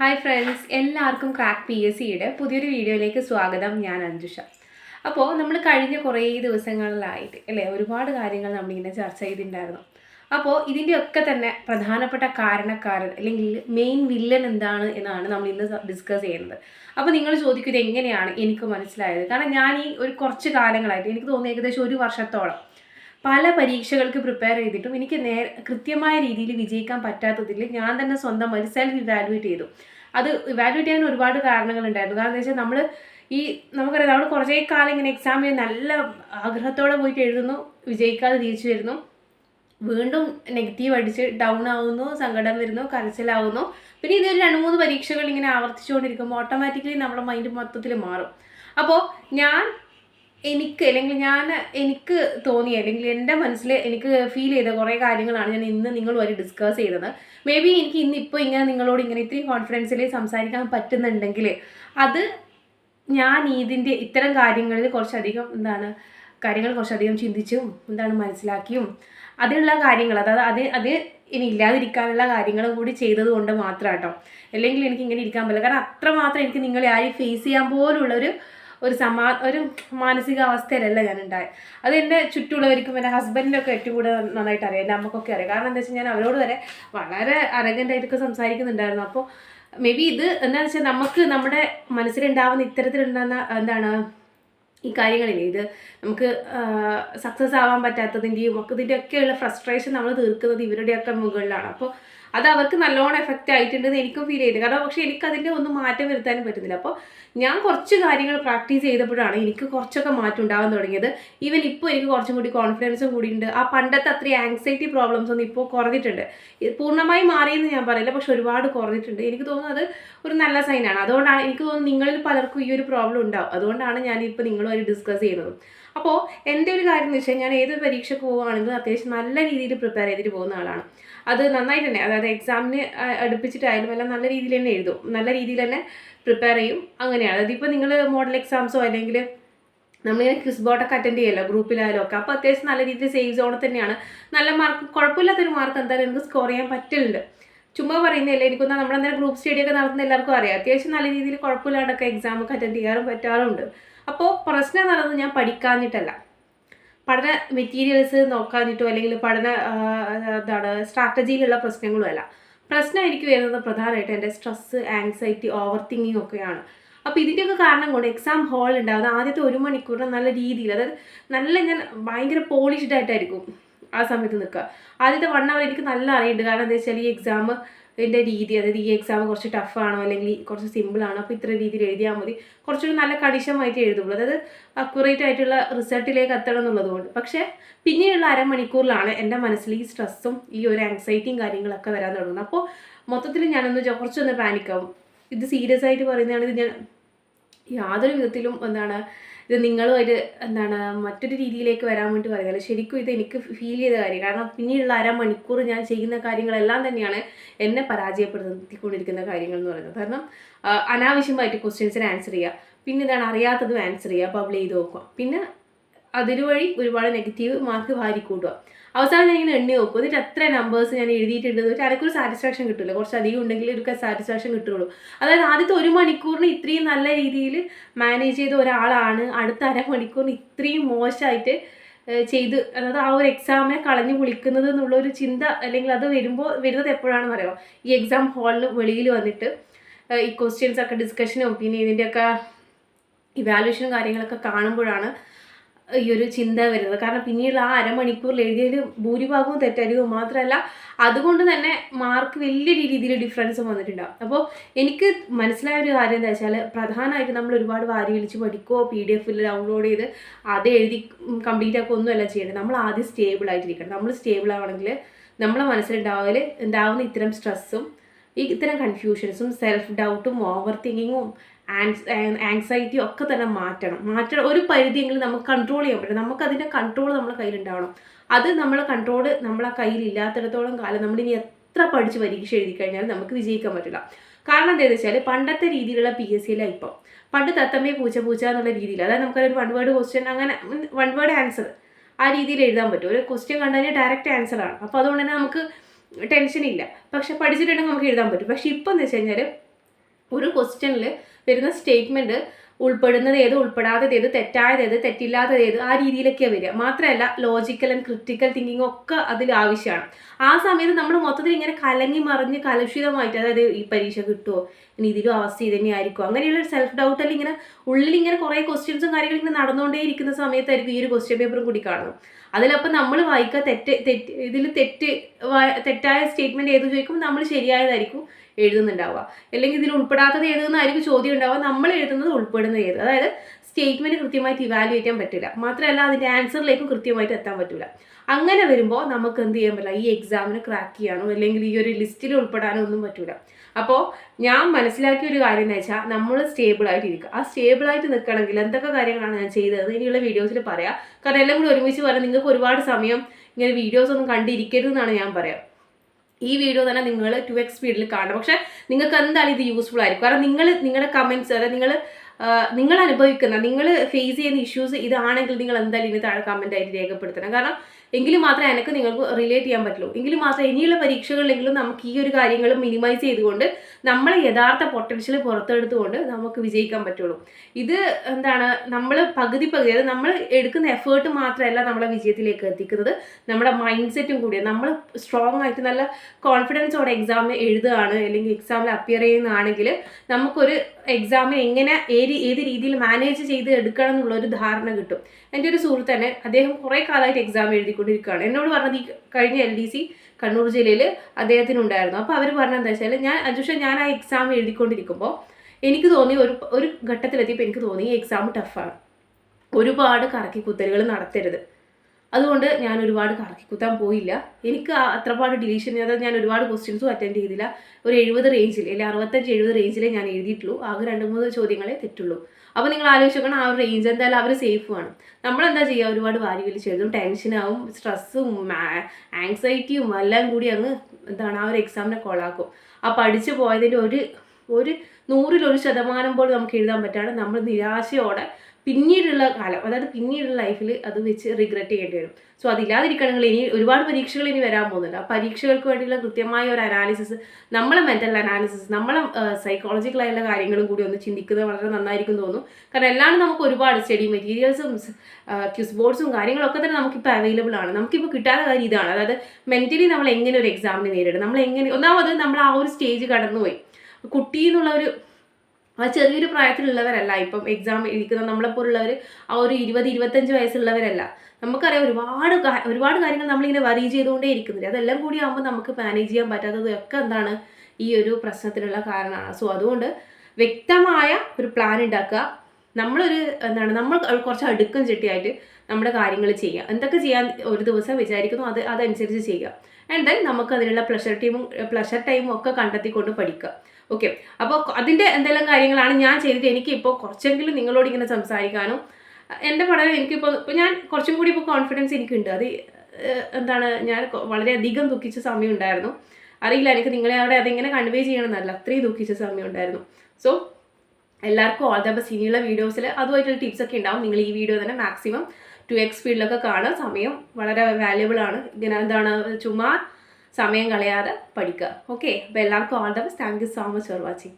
Hi friends എല്ലാവർക്കും crack P S സിയുടെ പുതിയൊരു വീഡിയോയിലേക്ക് സ്വാഗതം. ഞാൻ അഞ്ജുഷ. അപ്പോൾ നമ്മൾ കഴിഞ്ഞ കുറേ ദിവസങ്ങളിലായിട്ട് അല്ലേ ഒരുപാട് കാര്യങ്ങൾ നമ്മളിങ്ങനെ ചർച്ച ചെയ്തിട്ടുണ്ടായിരുന്നു. അപ്പോൾ ഇതിന്റെയൊക്കെ തന്നെ പ്രധാനപ്പെട്ട കാരണക്കാരൻ അല്ലെങ്കിൽ മെയിൻ വില്ലൻ എന്താണ് എന്നാണ് നമ്മൾ ഇന്ന് ഡിസ്കസ് ചെയ്യുന്നത്. അപ്പോൾ നിങ്ങൾ ചോദിക്കും ഇത് എങ്ങനെയാണ് എനിക്ക് മനസ്സിലായത്? കാരണം ഞാൻ ഈ ഒരു കുറച്ച് കാലങ്ങളായിട്ട് എനിക്ക് തോന്നുന്നു ഏകദേശം ഒരു വർഷത്തോളം പല പരീക്ഷകൾക്ക് പ്രിപ്പയർ ചെയ്തിട്ടും എനിക്ക് നേ കൃത്യമായ രീതിയിൽ വിജയിക്കാൻ പറ്റാത്തതിൽ ഞാൻ തന്നെ സ്വന്തമായി സെൽഫ് ഇവാലുവേറ്റ് ചെയ്തു. അത് ഇവാലുവേറ്റ് ചെയ്യാൻ ഒരുപാട് കാരണങ്ങളുണ്ടായിരുന്നു. കാരണം എന്താ വെച്ചാൽ നമ്മൾ ഈ നമുക്കറിയാം നമ്മൾ കുറേ കാലം ഇങ്ങനെ എക്സാമിന് നല്ല ആഗ്രഹത്തോടെ പോയിട്ട് എഴുതുന്നു വിജയിക്കാതെ തിരിച്ചു വരുന്നു. വീണ്ടും നെഗറ്റീവ് അടിച്ച് ഡൗൺ ആവുന്നു സങ്കടം വരുന്നു കരച്ചിലാവുന്നു. പിന്നെ ഇതൊരു രണ്ട് മൂന്ന് പരീക്ഷകൾ ഇങ്ങനെ ആവർത്തിച്ചുകൊണ്ടിരിക്കുമ്പോൾ ഓട്ടോമാറ്റിക്കലി നമ്മുടെ മൈൻഡ് മൊത്തത്തിൽ മാറും. അപ്പോൾ ഞാൻ എനിക്ക് അല്ലെങ്കിൽ ഞാൻ എനിക്ക് തോന്നിയ അല്ലെങ്കിൽ എന്റെ മനസ്സിൽ എനിക്ക് ഫീൽ ചെയ്ത കുറേ കാര്യങ്ങളാണ് ഞാൻ ഇന്ന് നിങ്ങളുമായി ഡിസ്കസ് ചെയ്തത്. മേ ബി എനിക്ക് ഇന്നിപ്പോൾ ഇങ്ങനെ നിങ്ങളോട് ഇങ്ങനെ ഇത്രയും കോൺഫിഡൻസിൽ സംസാരിക്കാൻ പറ്റുന്നുണ്ടെങ്കിൽ അത് ഞാൻ ഇതിന്റെ ഇത്തരം കാര്യങ്ങളിൽ കുറച്ചധികം എന്താണ് കാര്യങ്ങൾ കുറച്ചധികം ചിന്തിച്ചും എന്താണ് മനസ്സിലാക്കിയും അതിനുള്ള കാര്യങ്ങൾ അതായത് അത് അത് ഇനി ഇല്ലാതിരിക്കാനുള്ള കാര്യങ്ങളും കൂടി ചെയ്തത് കൊണ്ട് മാത്രം കേട്ടോ അല്ലെങ്കിൽ എനിക്ക് ഇങ്ങനെ ഇരിക്കാൻ പറ്റില്ല. കാരണം അത്രമാത്രം എനിക്ക് നിങ്ങളെ ആരും ഫേസ് ചെയ്യാൻ പോലുള്ളൊരു ഒരു സമാ ഒരു മാനസികാവസ്ഥയിലല്ല ഞാൻ ഉണ്ടായത് അത് എന്റെ ചുറ്റുമുള്ളവർക്കും എന്റെ ഹസ്ബൻഡിനൊക്കെ ഏറ്റവും കൂടുതൽ നന്നായിട്ട് അറിയാം എന്റെ അമ്മക്കൊക്കെ അറിയാം. കാരണം എന്താ വെച്ചാൽ ഞാൻ അവരോട് വരെ വളരെ അരകന്റായിട്ടൊക്കെ സംസാരിക്കുന്നുണ്ടായിരുന്നു. അപ്പോൾ മേ ബി ഇത് എന്താണെന്ന് വെച്ചാൽ നമുക്ക് നമ്മുടെ മനസ്സിലുണ്ടാവുന്ന ഇത്തരത്തിലുണ്ടാകുന്ന എന്താണ് ഈ കാര്യങ്ങളില്ലേ? ഇത് നമുക്ക് സക്സസ് ആവാൻ പറ്റാത്തതിന്റെയും ഒക്കെ ഇതിന്റെയൊക്കെയുള്ള ഫ്രസ്ട്രേഷൻ നമ്മൾ തീർക്കുന്നത് ഇവരുടെയൊക്കെ മുകളിലാണ്. അപ്പോൾ അത് അവർക്ക് നല്ലോണം എഫക്റ്റ് ആയിട്ടുണ്ടെന്ന് എനിക്കും ഫീൽ ചെയ്തു കാരണം പക്ഷേ എനിക്ക് അതിന്റെ ഒന്നും മാറ്റം വരുത്താനും പറ്റുന്നില്ല. അപ്പോൾ ഞാൻ കുറച്ച് കാര്യങ്ങൾ പ്രാക്ടീസ് ചെയ്തപ്പോഴാണ് എനിക്ക് കുറച്ചൊക്കെ മാറ്റം ഉണ്ടാവാൻ തുടങ്ങിയത്. ഈവൻ ഇപ്പോൾ എനിക്ക് കുറച്ചും കൂടി കോൺഫിഡൻസും കൂടി ഉണ്ട് ആ പണ്ടത്തെ അത്രയും ആങ്സൈറ്റി പ്രോബ്ലംസ് ഒന്നും ഇപ്പോൾ കുറഞ്ഞിട്ടുണ്ട്. പൂർണമായി മാറിയെന്ന് ഞാൻ പറയില്ല. പക്ഷെ ഒരുപാട് കുറഞ്ഞിട്ടുണ്ട്. എനിക്ക് തോന്നുന്നത് ഒരു നല്ല സൈനാണ് അതുകൊണ്ടാണ് എനിക്ക് തോന്നുന്നു നിങ്ങളിൽ പലർക്കും ഈ ഒരു പ്രോബ്ലം ഉണ്ടാവും. അതുകൊണ്ടാണ് ഞാൻ ഞാനിപ്പോൾ നിങ്ങളുമായി ഡിസ്കസ് ചെയ്യുന്നത്. അപ്പോൾ എന്റെ ഒരു കാര്യം എന്ന് വെച്ചാൽ ഞാൻ ഏതൊരു പരീക്ഷയ്ക്ക് പോവുകയാണെങ്കിലും അത്യാവശ്യം നല്ല രീതിയിൽ പ്രിപ്പയർ ചെയ്തിട്ട് പോകുന്ന ആളാണ്. അത് നന്നായിട്ട് തന്നെ അതായത് എക്സാമിന് അടുപ്പിച്ചിട്ടായാലും എല്ലാം നല്ല രീതിയിൽ തന്നെ എഴുതും. നല്ല രീതിയിൽ തന്നെ പ്രിപ്പയർ ചെയ്യും. അങ്ങനെയാണ്. അതായത് ഇപ്പോൾ നിങ്ങൾ മോഡൽ എക്സാംസോ അല്ലെങ്കിൽ നമ്മളിങ്ങനെ ക്വിസ് ബോട്ടൊക്കെ അറ്റൻഡ് ചെയ്യല്ലോ ഗ്രൂപ്പിലായാലും ഒക്കെ. അപ്പോൾ അത്യാവശ്യം നല്ല രീതിയിൽ സേവ് സോണിൽ തന്നെയാണ്. നല്ല മാർക്ക് കുഴപ്പമില്ലാത്തൊരു മാർക്ക് എന്തായാലും എനിക്ക് സ്കോർ ചെയ്യാൻ പറ്റുന്നുണ്ട് ചുമ്മാ പറയുന്നില്ല എനിക്കൊന്ന് നമ്മളെന്തായാലും ഗ്രൂപ്പ് സ്റ്റഡിയൊക്കെ നടത്തുന്ന എല്ലാവർക്കും അറിയാം. അത്യാവശ്യം നല്ല രീതിയിൽ കുഴപ്പമില്ലാണ്ടൊക്കെ എക്സാമൊക്കെ അറ്റൻഡ് ചെയ്യാറും പറ്റാറുണ്ട് അപ്പോൾ പ്രശ്നം നടന്നത് ഞാൻ പഠിക്കാഞ്ഞിട്ടല്ല. പഠന മെറ്റീരിയൽസ് നോക്കാഞ്ഞിട്ടോ അല്ലെങ്കിൽ പഠന എന്താണ് സ്ട്രാറ്റജിയിലുള്ള പ്രശ്നങ്ങളും അല്ല പ്രശ്നം എനിക്ക് വരുന്നത് പ്രധാനമായിട്ട് എന്റെ സ്ട്രെസ്സ് ആങ്സൈറ്റി ഓവർ തിങ്കിങ് ഒക്കെയാണ്. അപ്പോൾ ഇതിന്റെയൊക്കെ കാരണം കൊണ്ട് എക്സാം ഹാൾ ഉണ്ടാകുന്ന ആദ്യത്തെ ഒരു മണിക്കൂറിന് നല്ല രീതിയിൽ അതായത് നല്ല ഞാൻ ഭയങ്കര പോളിഷ്ഡ് ആയിട്ടായിരിക്കും ആ സമയത്ത് നിൽക്കുക. ആദ്യത്തെ വൺ അവർ എനിക്ക് നല്ല അറിയുന്നുണ്ട് കാരണം എന്താ വെച്ചാൽ ഈ എക്സാം എന്റെ രീതി അതായത് ഈ എക്സാം കുറച്ച് ടഫാണോ അല്ലെങ്കിൽ കുറച്ച് സിമ്പിൾ ആണോ അപ്പോൾ ഇത്ര രീതിയിൽ എഴുതിയാൽ മതി. കുറച്ചൊരു നല്ല കണിശമായിട്ട് എഴുതുള്ളൂ. അതായത് അക്യുറേറ്റ് ആയിട്ടുള്ള റിസൾട്ടിലേക്ക് എത്തണം എന്നുള്ളതുകൊണ്ട്. പക്ഷേ പിന്നെയുള്ള അരമണിക്കൂറിലാണ് എന്റെ മനസ്സിൽ ഈ സ്ട്രെസ്സും ഈ ഒരു ആങ്സൈറ്റിയും കാര്യങ്ങളൊക്കെ വരാൻ തുടങ്ങുന്നത്. അപ്പോൾ മൊത്തത്തിൽ ഞാനൊന്ന് കുറച്ചൊന്ന് പാനിക്കാവും ഇത് സീരിയസ് ആയിട്ട് പറയുന്നതാണ് ഇത് ഞാൻ യാതൊരു വിധത്തിലും എന്താണ് ഇത് നിങ്ങളുമായിട്ട് എന്താണ് മറ്റൊരു രീതിയിലേക്ക് വരാൻ വേണ്ടി പറയുന്നത്. ശരിക്കും ഇത് എനിക്ക് ഫീൽ ചെയ്ത കാര്യം. കാരണം പിന്നീടുള്ള അരമണിക്കൂർ ഞാൻ ചെയ്യുന്ന കാര്യങ്ങളെല്ലാം തന്നെയാണ് എന്നെ പരാജയപ്പെടുത്തിക്കൊണ്ടിരിക്കുന്ന കാര്യങ്ങൾ എന്ന് പറയുന്നത്. കാരണം അനാവശ്യമായിട്ട് ക്വസ്റ്റ്യൻസിന് ആൻസർ ചെയ്യുക. പിന്നെ ഇതാണ് അറിയാത്തതും ആൻസർ ചെയ്യുക. ബബിൾ ചെയ്ത് നോക്കുക. പിന്നെ അതിനുവഴി ഒരുപാട് നെഗറ്റീവ് മാർക്ക് വാരി കൂട്ടുക അവസാനം ഞാൻ ഇങ്ങനെ എണ്ണി നോക്കും. എന്നിട്ട് എത്ര നമ്പേഴ്സ് ഞാൻ എഴുതിയിട്ടുണ്ട്. എന്നിട്ട് എനിക്കൊരു സാറ്റിസ്ഫാക്ഷൻ കിട്ടില്ല കുറച്ച് അധികം ഉണ്ടെങ്കിൽ ഒരു സാറ്റിസ്ഫാക്ഷൻ കിട്ടുള്ളൂ. അതായത് ആദ്യത്തെ ഒരു മണിക്കൂറിന് ഇത്രയും നല്ല രീതിയിൽ മാനേജ് ചെയ്ത ഒരാളാണ്. അടുത്ത അരമണിക്കൂറിന് ഇത്രയും മോശമായിട്ട് ചെയ്ത് അതായത് ആ ഒരു എക്സാമിനെ കളഞ്ഞു വിളിക്കുന്നത് എന്നുള്ള ഒരു ചിന്ത അല്ലെങ്കിൽ അത് വരുമ്പോൾ വരുന്നത് എപ്പോഴാണെന്ന് അറിയാം? ഈ എക്സാം ഹാളിൽ വെളിയിൽ വന്നിട്ട് ഈ ക്വസ്റ്റ്യൻസ് ഒക്കെ ഡിസ്കഷനും പിന്നെ ഇതിന്റെയൊക്കെ ഇവാലുവേഷനും കാര്യങ്ങളൊക്കെ കാണുമ്പോഴാണ് ഈ ഒരു ചിന്ത വരുന്നത്. കാരണം പിന്നീട് ആ അരമണിക്കൂറിൽ എഴുതിയതിൽ ഭൂരിഭാഗവും തെറ്റായിരിക്കും മാത്രമല്ല അതുകൊണ്ട് തന്നെ മാർക്ക് വലിയ രീതിയിൽ ഡിഫറൻസ് വന്നിട്ടുണ്ടാവും അപ്പോൾ എനിക്ക് മനസ്സിലായ ഒരു കാര്യം എന്താ വെച്ചാൽ പ്രധാനമായിട്ട് നമ്മൾ ഒരുപാട് വാരി വിളിച്ച് പഠിക്കുകയോ പി ഡി എഫിൽ ഡൗൺലോഡ് ചെയ്ത് അത് എഴുതി കംപ്ലീറ്റ് ആക്കുക ഒന്നുമല്ല ചെയ്യേണ്ടത്. നമ്മൾ ആദ്യം സ്റ്റേബിൾ ആയിട്ടിരിക്കണം. നമ്മൾ സ്റ്റേബിൾ ആവണമെങ്കിൽ നമ്മളെ മനസ്സിലുണ്ടാവൽ ഉണ്ടാവുന്ന ഇത്തരം സ്ട്രെസ്സും ഇത്തരം കൺഫ്യൂഷൻസും സെൽഫ് ഡൗട്ടും ഓവർ തിങ്കിങ്ങും ആങ്സൈറ്റിയും ഒക്കെ തന്നെ മാറ്റണം. മാറ്റണം. ഒരു പരിധിയെങ്കിലും നമുക്ക് കൺട്രോൾ ചെയ്യാൻ പറ്റും. നമുക്ക് അതിന്റെ കൺട്രോൾ നമ്മുടെ കയ്യിലുണ്ടാവണം. അത് നമ്മളെ കൺട്രോൾ നമ്മളെ കയ്യിൽ ഇല്ലാത്തിടത്തോളം കാലം നമ്മളിനി എത്ര പഠിച്ച് പരീക്ഷ എഴുതി കഴിഞ്ഞാലും നമുക്ക് വിജയിക്കാൻ പറ്റില്ല. കാരണം എന്താണെന്ന് വെച്ചാൽ പണ്ടത്തെ രീതിയിലുള്ള പി എസ് സിയിലാണ് ഇപ്പം. പണ്ട് തത്തമ്മയെ പൂച്ച പൂച്ച എന്നുള്ള രീതിയിൽ അതായത് നമുക്കൊരു വൺ വേർഡ് ക്വസ്റ്റ്യൻ അങ്ങനെ വൺ വേർഡ് ആൻസർ ആ രീതിയിൽ എഴുതാൻ പറ്റും. ഒരു ക്വസ്റ്റ്യൻ കണ്ടാൽ ഡയറക്റ്റ് ആൻസർ ആണ്. അപ്പോൾ അതുകൊണ്ട് തന്നെ നമുക്ക് ടെൻഷനില്ല പക്ഷെ പഠിച്ചിട്ടുണ്ടെങ്കിൽ നമുക്ക് എഴുതാൻ പറ്റും. പക്ഷെ ഇപ്പം എന്ന് വെച്ച് കഴിഞ്ഞാൽ ഒരു ക്വസ്റ്റ്യനിൽ വരുന്ന സ്റ്റേറ്റ്മെന്റ് ഉൾപ്പെടുന്നത് ഏത് ഉൾപ്പെടാത്തത് ഏത് തെറ്റായത് ഏത് തെറ്റില്ലാത്തത് ഏത് ആ രീതിയിലൊക്കെയാണ് വരിക. മാത്രമല്ല ലോജിക്കൽ ആൻഡ് ക്രിറ്റിക്കൽ തിങ്കിങ് ഒക്കെ അതിൽ ആവശ്യമാണ്. ആ സമയത്ത് നമ്മൾ മൊത്തത്തിൽ ഇങ്ങനെ കലങ്ങി മറിഞ്ഞ് കലുഷിതമായിട്ട് അതായത് ഈ പരീക്ഷ കിട്ടുമോ ഇനി ഇതിലും അവസ്ഥ ഇത് തന്നെയായിരിക്കും അങ്ങനെയുള്ള സെൽഫ് ഡൗട്ട് ഡൗട്ടിൽ ഇങ്ങനെ ഉള്ളിൽ ഇങ്ങനെ കുറേ ക്വസ്റ്റ്യൻസും കാര്യങ്ങളും ഇങ്ങനെ നടന്നുകൊണ്ടേ ഇരിക്കുന്ന സമയത്തായിരിക്കും ഈ ഒരു ക്വസ്റ്റ്യൻ പേപ്പറും കൂടി കാണുന്നത്. അതിലപ്പോൾ നമ്മൾ വായിക്കുക തെറ്റ് തെറ്റ് ഇതിൽ തെറ്റ് തെറ്റായ സ്റ്റേറ്റ്മെന്റ് ഏത് ചോദിക്കുമ്പോൾ നമ്മൾ ശരിയായതായിരിക്കും. എഴുതുന്നുണ്ടാവുക. അല്ലെങ്കിൽ ഇതിൽ ഉൾപ്പെടാത്തത് ഏതെന്നായിരിക്കും ചോദ്യം ഉണ്ടാവുക. നമ്മൾ എഴുതുന്നത് ഉൾപ്പെടുന്നത് ഏത്? അതായത് സ്റ്റേറ്റ്മെന്റ് കൃത്യമായിട്ട് ഇവാലുവേറ്റ് ചെയ്യാൻ പറ്റില്ല. മാത്രമല്ല അതിന്റെ ആൻസറിലേക്കും കൃത്യമായിട്ട് എത്താൻ പറ്റില്ല അങ്ങനെ വരുമ്പോൾ നമുക്ക് എന്ത് ചെയ്യാൻ പറ്റില്ല? ഈ എക്സാമിന് ക്രാക്ക് ചെയ്യാനോ അല്ലെങ്കിൽ ഈ ഒരു ലിസ്റ്റിൽ ഉൾപ്പെടാനോ ഒന്നും പറ്റില്ല അപ്പോൾ ഞാൻ മനസ്സിലാക്കിയ ഒരു കാര്യം എന്ന് വെച്ചാൽ നമ്മൾ സ്റ്റേബിളായിട്ട് ഇരിക്കുക. ആ സ്റ്റേബിളായിട്ട് നിൽക്കണമെങ്കിൽ എന്തൊക്കെ കാര്യങ്ങളാണ് ഞാൻ ചെയ്തത്? ഇനിയുള്ള വീഡിയോസിൽ പറയാം. കാരണം എല്ലാം കൂടി ഒരുമിച്ച് പറയാം നിങ്ങൾക്ക് ഒരുപാട് സമയം ഇങ്ങനെ വീഡിയോസ് ഒന്നും കണ്ടിരിക്കരുതെന്നാണ് ഞാൻ പറയാം. ഈ വീഡിയോ തന്നെ നിങ്ങൾ ടു എക്സ് സ്പീഡിൽ കാണണം. പക്ഷെ നിങ്ങൾക്ക് എന്താണ് ഇത് യൂസ്ഫുൾ ആയിരിക്കും. കാരണം നിങ്ങൾ നിങ്ങളുടെ കമന്റ്സ് അതായത് നിങ്ങൾ നിങ്ങൾ അനുഭവിക്കുന്ന നിങ്ങൾ ഫേസ് ചെയ്യുന്ന ഇഷ്യൂസ് ഇതാണെങ്കിൽ നിങ്ങൾ എന്തായാലും ഇനി താഴെ കമന്റ് ആയിട്ട് രേഖപ്പെടുത്തണം. കാരണം എങ്കിലും മാത്രമേ എനിക്ക് നിങ്ങൾക്ക് റിലേറ്റ് ചെയ്യാൻ പറ്റുള്ളൂ. എങ്കിലും മാത്രമേ ഇനിയുള്ള പരീക്ഷകളിലെങ്കിലും നമുക്ക് ഈ ഒരു കാര്യങ്ങൾ മിനിമൈസ് ചെയ്തുകൊണ്ട് നമ്മളെ യഥാർത്ഥ പൊട്ടൻഷ്യൽ പുറത്തെടുത്തുകൊണ്ട് നമുക്ക് വിജയിക്കാൻ പറ്റുള്ളൂ. ഇത് എന്താണ്? നമ്മൾ പകുതി പകുതി അതായത് നമ്മൾ എടുക്കുന്ന എഫേർട്ട് മാത്രമല്ല നമ്മളെ വിജയത്തിലേക്ക് എത്തിക്കുന്നത്. നമ്മുടെ മൈൻഡ് സെറ്റും കൂടിയാണ്. നമ്മൾ സ്ട്രോങ് ആയിട്ട് നല്ല കോൺഫിഡൻസോടെ എക്സാം എഴുതുകയാണ് അല്ലെങ്കിൽ എക്സാമിൽ അപ്പിയർ ചെയ്യുന്നതാണെങ്കിൽ നമുക്കൊരു എക്സാമിന് എങ്ങനെ ഏത് ഏത് രീതിയിൽ മാനേജ് ചെയ്ത് എടുക്കണം എന്നുള്ള ഒരു ധാരണ കിട്ടും. എന്റെ ഒരു സുഹൃത്ത് തന്നെ അദ്ദേഹം കുറേ കാലമായിട്ട് എക്സാം എഴുതിക്കൊണ്ടിരിക്കുകയാണ്. എന്നോട് പറഞ്ഞത് ഈ കഴിഞ്ഞ എൽ ഡി സി കണ്ണൂർ ജില്ലയിൽ അദ്ദേഹത്തിനുണ്ടായിരുന്നു. അപ്പോൾ അവർ പറഞ്ഞത് എന്താ വെച്ചാൽ ഞാൻ അജുഷ ഞാൻ ആ എക്സാം എഴുതിക്കൊണ്ടിരിക്കുമ്പോൾ എനിക്ക് തോന്നി ഒരു ഒരു ഘട്ടത്തിലെത്തിയപ്പോൾ എനിക്ക് തോന്നി ഈ എക്സാം ടഫാണ് ഒരുപാട് കറക്കി കുത്തലുകൾ നടത്തരുത്. അതുകൊണ്ട് ഞാൻ ഒരുപാട് കറക്കി കുത്താൻ പോയില്ല. എനിക്ക് അത്രപാട് ഡിലീഷൻ അതായത് ഞാൻ ഒരുപാട് ക്വസ്റ്റ്യൻസും അറ്റൻഡ് ചെയ്തില്ല. ഒരു എഴുപത് റേഞ്ചിൽ അല്ലെങ്കിൽ അറുപത്തഞ്ച് എഴുപത് റേഞ്ചിലേ ഞാൻ എഴുതിയിട്ടുള്ളൂ. ആകെ രണ്ട് മൂന്ന് ചോദ്യങ്ങളെ തെറ്റുള്ളൂ. അപ്പോൾ നിങ്ങൾ ആലോചിക്കണം ആ ഒരു റേഞ്ച് എന്തായാലും അവർ സേഫുമാണ് നമ്മളെന്താ ചെയ്യുക ഒരുപാട് വാരി വലിച്ചെഴുതും ടെൻഷനാവും സ്ട്രെസ്സും ആങ്സൈറ്റിയും എല്ലാം കൂടി അങ്ങ് എന്താണ് ആ ഒരു എക്സാമിനെ കൊളാക്കും ആ പഠിച്ചു പോയതിന്റെ ഒരു ഒരു നൂറിലൊരു ശതമാനം പോലും നമുക്ക് എഴുതാൻ പറ്റാണ് നമ്മൾ നിരാശയോടെ പിന്നീടുള്ള കാലം അതായത് പിന്നീടുള്ള ലൈഫിൽ അത് വെച്ച് റിഗ്രറ്റ് ചെയ്യേണ്ടി വരും. സോ അതില്ലാതിരിക്കണമെങ്കിൽ ഇനി ഒരുപാട് പരീക്ഷകൾ ഇനി വരാൻ പോകുന്നുണ്ട്. ആ പരീക്ഷകൾക്ക് വേണ്ടിയുള്ള കൃത്യമായ ഒരു അനാലിസിസ് നമ്മളെ മെന്റൽ അനാലിസിസ് നമ്മളെ സൈക്കോളജിക്കലായുള്ള കാര്യങ്ങളും കൂടി ഒന്ന് ചിന്തിക്കുന്നത് വളരെ നന്നായിരിക്കും തോന്നുന്നു. കാരണം എല്ലാം നമുക്ക് ഒരുപാട് സ്റ്റഡി മെറ്റീരിയൽസും ക്യൂസ് ബോർഡ്സും കാര്യങ്ങളൊക്കെ തന്നെ നമുക്കിപ്പോൾ അവൈലബിൾ ആണ്. നമുക്കിപ്പോൾ കിട്ടാത്ത കാര്യം ഇതാണ്. അതായത് മെന്റലി നമ്മൾ എങ്ങനെ ഒരു എക്സാമിന് നേരിടും? നമ്മൾ എങ്ങനെ ഒന്നാമത് നമ്മൾ ആ ഒരു സ്റ്റേജ് കടന്നുപോയി. കുട്ടി എന്നുള്ള ഒരു ആ ചെറിയൊരു പ്രായത്തിലുള്ളവരല്ല. ഇപ്പം എക്സാം ഇരിക്കുന്ന നമ്മളെപ്പോലുള്ളവർ ആ ഒരു ഇരുപത് ഇരുപത്തഞ്ച് വയസ്സുള്ളവരല്ല. നമുക്കറിയാം ഒരുപാട് ഒരുപാട് കാര്യങ്ങൾ നമ്മളിങ്ങനെ വറി ചെയ്തുകൊണ്ടേ ഇരിക്കുന്നില്ല. അതെല്ലാം കൂടി ആകുമ്പോൾ നമുക്ക് മാനേജ് ചെയ്യാൻ പറ്റാത്തത് ഒക്കെ എന്താണ് ഈ ഒരു പ്രശ്നത്തിനുള്ള കാരണമാണ്. സോ അതുകൊണ്ട് വ്യക്തമായ ഒരു പ്ലാൻ ഉണ്ടാക്കുക നമ്മളൊരു എന്താണ് നമ്മൾ കുറച്ച് അടുക്കും ചിട്ടിയായിട്ട് നമ്മുടെ കാര്യങ്ങൾ ചെയ്യുക. എന്തൊക്കെ ചെയ്യാൻ ഒരു ദിവസം വിചാരിക്കുന്നു അത് അതനുസരിച്ച് ചെയ്യുക. ആൻഡ് ദെൻ നമുക്ക് അതിനുള്ള പ്ലഷർ ടീമും പ്ലഷർ ടൈമും ഒക്കെ കണ്ടെത്തിക്കൊണ്ട് പഠിക്കുക ഓക്കെ അപ്പോൾ അതിന്റെ എന്തെല്ലാം കാര്യങ്ങളാണ് ഞാൻ ചെയ്തിട്ട് എനിക്കിപ്പോൾ കുറച്ചെങ്കിലും നിങ്ങളോട് ഇങ്ങനെ സംസാരിക്കാനും എന്റെ പഠനം എനിക്കിപ്പോൾ ഇപ്പോൾ ഞാൻ കുറച്ചും കൂടി ഇപ്പോൾ കോൺഫിഡൻസ് എനിക്കുണ്ട്. അത് എന്താണ് ഞാൻ വളരെയധികം ദുഃഖിച്ച സമയം ഉണ്ടായിരുന്നു. അറിയില്ല എനിക്ക് നിങ്ങളെ അവിടെ അതെങ്ങനെ കൺവേ ചെയ്യണമെന്നല്ല അത്രയും ദുഃഖിച്ച സമയം ഉണ്ടായിരുന്നു. സോ എല്ലാവർക്കും ഓൾ ദ ബെസ്റ്റ് ഇനിയുള്ള വീഡിയോസിൽ അതുമായിട്ടുള്ള ടിപ്സൊക്കെ ഉണ്ടാവും. നിങ്ങൾ ഈ വീഡിയോ തന്നെ മാക്സിമം ടു എക്സ് സ്പീഡിലൊക്കെ കാണാൻ സമയം വളരെ വാല്യുബിൾ ആണ്. ഇങ്ങനെ എന്താണ് ചുമ്മാ സമയം കളയാതെ പഠിക്കുക. ഓക്കെ അപ്പോൾ എല്ലാവർക്കും all the best thank you so much for watching